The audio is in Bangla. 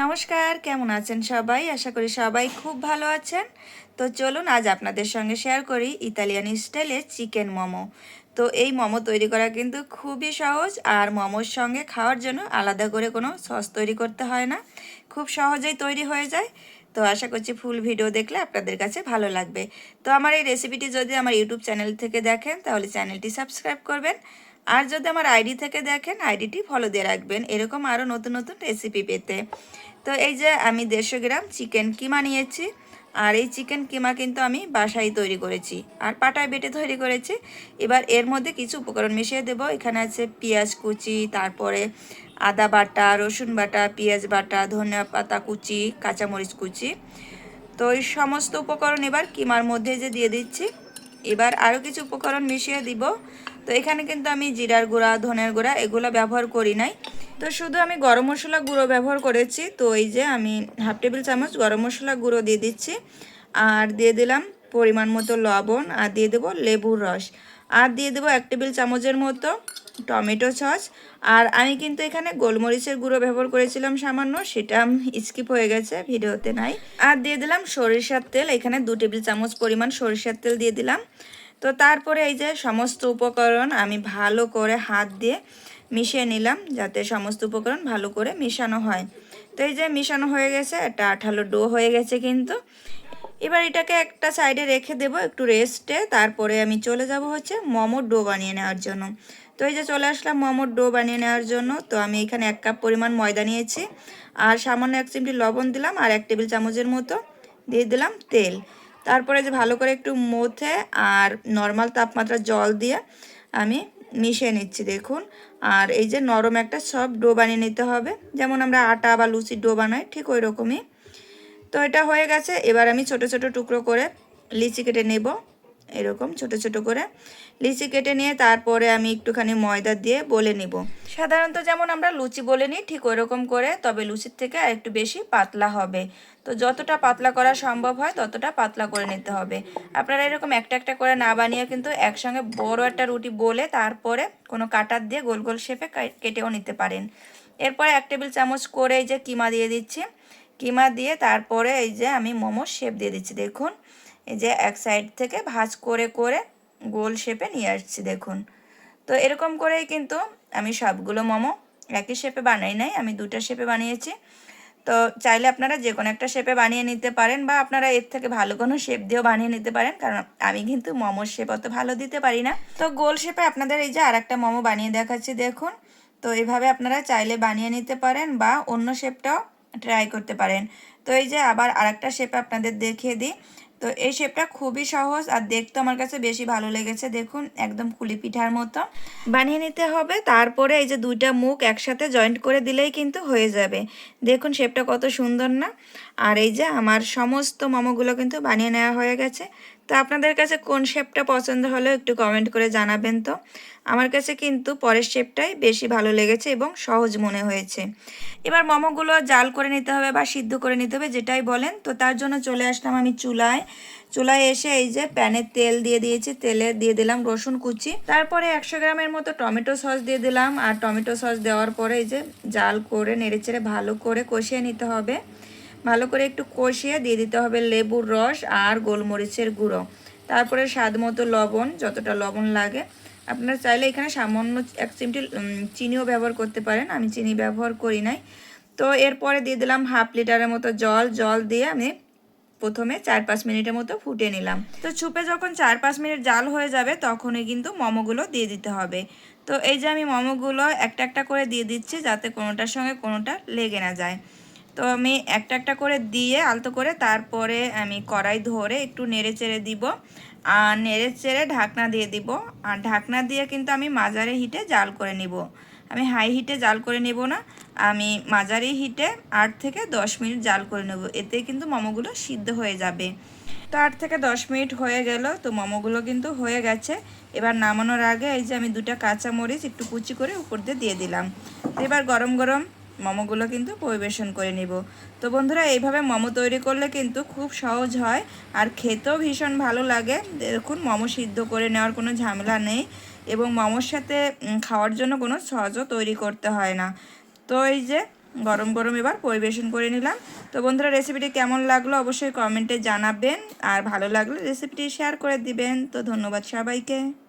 নমস্কার, কেমন আছেন সবাই? আশা করি সবাই খুব ভালো আছেন। তো চলুন, আজ আপনাদের সঙ্গে শেয়ার করি ইতালিয়ান স্টাইলের চিকেন মোমো। তো এই মোমো তৈরি করা কিন্তু খুবই সহজ, আর মোমোর সঙ্গে খাওয়ার জন্য আলাদা করে কোনো সস তৈরি করতে হয় না। খুব সহজেই তৈরি হয়ে যায়। তো আশা করছি ফুল ভিডিও দেখলে আপনাদের কাছে ভালো লাগবে। তো আমার এই রেসিপিটি যদি আমার ইউটিউব চ্যানেল থেকে দেখেন, তাহলে চ্যানেলটি সাবস্ক্রাইব করবেন। আর যদি আমার আইডি থেকে দেখেন, আইডিটি ফলো দিয়ে রাখবেন। এরকম আরও নতুন নতুন রেসিপি পেতে। তো এই যে আমি দেড়শো গ্রাম চিকেন কিমা নিয়েছি। আর এই চিকেন কিমা কিন্তু আমি বাসায় তৈরি করেছি। আর পাটায় বেটে তৈরি করেছি। এবার এর মধ্যে কিছু উপকরণ মিশিয়ে দেব। এখানে আছে পেঁয়াজ কুচি, তারপরে আদা বাটা, রসুন বাটা, পেঁয়াজ বাটা, ধনিয়া পাতা কুচি, কাঁচামরিচ কুচি। তো এই সমস্ত উপকরণ এবার কিমার মধ্যে যে দিয়ে দিচ্ছি। এবার আরও কিছু উপকরণ মিশিয়ে দিব। তো এখানে কিন্তু আমি জিরার গুঁড়া, ধনের গুঁড়া এগুলো ব্যবহার করি নাই। তো শুধু আমি গরম মশলা গুঁড়ো ব্যবহার করেছি। তো এই যে আমি হাফ টেবিল চামচ গরম মশলা গুঁড়ো দিয়ে দিচ্ছি। আর দিয়ে দিলাম পরিমাণ মতো লবণ আর দিয়ে দেবো লেবুর রস। আর দিয়ে দেবো এক টেবিল চামচের মতো টমেটো সস। আর আমি কিন্তু এখানে গোলমরিচের গুঁড়ো ব্যবহার করেছিলাম সামান্য, সেটা স্কিপ হয়ে গেছে, ভিডিওতে নাই। আর দিয়ে দিলাম সরিষার তেল, এখানে দু টেবিল চামচ পরিমাণ সরিষার তেল দিয়ে দিলাম। তো তারপরে এই যে সমস্ত উপকরণ আমি ভালো করে হাত দিয়ে মিশিয়ে নিলাম যাতে সমস্ত উপকরণ ভালো করে মিশানো হয়। তো এই যে মিশানো হয়ে গেছে, একটা আঠালো ডো হয়ে গেছে কিন্তু। এবার এটাকে একটা সাইডে রেখে দেব একটু রেস্টে তারপরে আমি চলে যাব হচ্ছে মোমোর ডো বানিয়ে নেওয়ার জন্য। তো এই যে চলে আসলাম মোমোর ডো বানিয়ে নেওয়ার জন্য। তো আমি এখানে এক কাপ পরিমাণ ময়দা নিয়েছি। আর সামান্য এক চিমটি লবণ দিলাম আর এক টেবিল চামচের মতো দিয়ে দিলাম তেল। তারপরে যে ভালো করে একটু মথে আর নর্মাল তাপমাত্রা জল দিয়ে আমি মিশিয়ে নিচ্ছি, দেখুন। আর এই যে নরম একটা সব ডো বানিয়ে নিতে হবে, যেমন আমরা আটা বা লুচির ডো বানাই, ঠিক ওই রকমই। তো এটা হয়ে গেছে, এবার আমি ছোট ছোট টুকরো করে লিচি কেটে নেব। এরকম ছোট ছোট করে লিচি কেটে নিয়ে তারপরে আমি একটুখানি ময়দা দিয়ে বলে নিব। সাধারণত যেমন আমরা লুচি বলে নিই, ঠিক ওরকম করে, তবে লুচির থেকে একটু বেশি পাতলা হবে। তো যতটা পাতলা করা সম্ভব হয়, ততটা পাতলা করে নিতে হবে। আপনারা এরকম একটা একটা করে না বানিয়ে কিন্তু একসঙ্গে বড় একটা রুটি বলে তারপরে কোনো কাটার দিয়ে গোল গোল শেপে কেটেও নিতে পারেন। এরপরে এক টেবিল চামচ করে এই যে কিমা দিয়ে দিচ্ছি। কিমা দিয়ে তারপরে এই যে আমি মোমোর শেপ দিয়ে দিচ্ছি, দেখুন। এই যে এক সাইড থেকে ভাজ করে করে গোল শেপে নিয়ে আসছি, দেখুন। তো এরকম করেই কিন্তু আমি সবগুলো মোমো একই শেপে বানাই নাই, আমি দুটা শেপে বানিয়েছি। তো চাইলে আপনারা যে কোনো একটা শেপে বানিয়ে নিতে পারেন বা আপনারা এর থেকে ভালো কোনো শেপ দিয়েও বানিয়ে নিতে পারেন, কারণ আমি কিন্তু মোমোর শেপ অত ভালো দিতে পারি না। তো গোল শেপে আপনাদের এই যে আর একটা মোমো বানিয়ে দেখাচ্ছি, দেখুন। তো এভাবে আপনারা চাইলে বানিয়ে নিতে পারেন বা অন্য শেপটাও ট্রাই করতে পারেন। তো এই যে আবার আরেকটা শেপে আপনাদের দেখিয়ে দিই। তো এই শেপটা খুবই সহজ আর দেখতে আমার কাছে বেশি ভালো লেগেছে। দেখুন, একদম কুলি পিঠার মতো। বানিয়ে নিতে হবে, তারপরে এই যে দুইটা মুখ একসাথে জয়েন্ট করে দিলেই কিন্তু হয়ে যাবে। দেখুন শেপটা কত সুন্দর না। আর এই যে আমার সমস্ত মোমোগুলো কিন্তু বানিয়ে নেওয়া হয়ে গেছে। তো আপনাদের কাছে কোন শেপটা পছন্দ হলো একটু কমেন্ট করে জানাবেন তো। আমার কাছে কিন্তু পরের শেপটাই বেশি ভালো লেগেছে এবং সহজ মনে হয়েছে। এবার মোমোগুলো জাল করে নিতে হবে বা সিদ্ধ করে নিতে হবে যেটাই বলেন। তো তার জন্য চলে আসলাম আমি চুলায়। চুলায় এসে এই যে প্যানে তেল দিয়ে দিয়েছি। তেলে দিয়ে দিলাম রসুন কুচি। তারপরে একশো গ্রামের মতো টমেটো সস দিয়ে দিলাম। আর টমেটো সস দেওয়ার পরে এই যে জাল করে নেড়েচেড়ে ভালো করে কষিয়ে নিতে হবে। ভালো করে একটু কষিয়ে দিয়ে দিতে হবে লেবুর রস আর গোলমরিচের গুঁড়ো। তারপরে স্বাদ মতো লবণ, যতটা লবণ লাগে। আপনারা চাইলে এখানে সামান্য এক চিমটি চিনিও ব্যবহার করতে পারেন। আমি চিনি ব্যবহার করি নাই। তো এরপরে দিয়ে দিলাম হাফ লিটারের মতো জল। জল দিয়ে আমি প্রথমে চার পাঁচ মিনিটের মতো ফুটে নিলাম। তো ছুপে যখন চার পাঁচ মিনিট জাল হয়ে যাবে, তখনই কিন্তু মোমোগুলো দিয়ে দিতে হবে। তো এই যে আমি মোমোগুলো একটা একটা করে দিয়ে দিচ্ছি, যাতে কোনোটার সঙ্গে কোনোটা লেগে না যায়। তো আমি একটা একটা করে দিয়ে আলতো করে তারপরে আমি কড়াই ধরে একটু নেড়ে চেড়ে দিব। আর নেড়ে চেড়ে ঢাকনা দিয়ে দিব। আর ঢাকনা দিয়ে কিন্তু আমি মাঝারি হিটে জাল করে নিব। আমি হাই হিটে জাল করে নেব না। আমি মাঝারি হিটে আট থেকে দশ মিনিট জাল করে নেব। এতে কিন্তু মোমোগুলো সিদ্ধ হয়ে যাবে। তো আট থেকে দশ মিনিট হয়ে গেল। তো মোমোগুলো কিন্তু হয়ে গেছে। এবার নামানোর আগে এই যে আমি দুটা কাঁচা মরিচ একটু কুচি করে উপর দিয়ে দিয়ে দিলাম। এবার গরম গরম মোমোগুলো কিন্তু পরিবেশন করে নিব। তো বন্ধুরা, এইভাবে মোমো তৈরি করলে কিন্তু খুব সহজ হয় আর খেতেও ভীষণ ভালো লাগে। দেখুন, মোমো সিদ্ধ করে নেওয়ার কোনো ঝামেলা নেই এবং মোমোর সাথে খাওয়ার জন্য কোনো সহজও তৈরি করতে হয় না। তো এই যে, গরম গরম এবার পরিবেশন করে নিলাম। তো বন্ধুরা, রেসিপিটি কেমন লাগল অবশ্যই কমেন্টে জানাবেন আর ভালো লাগলে রেসিপিটি শেয়ার করে দিবেন। তো ধন্যবাদ সবাইকে।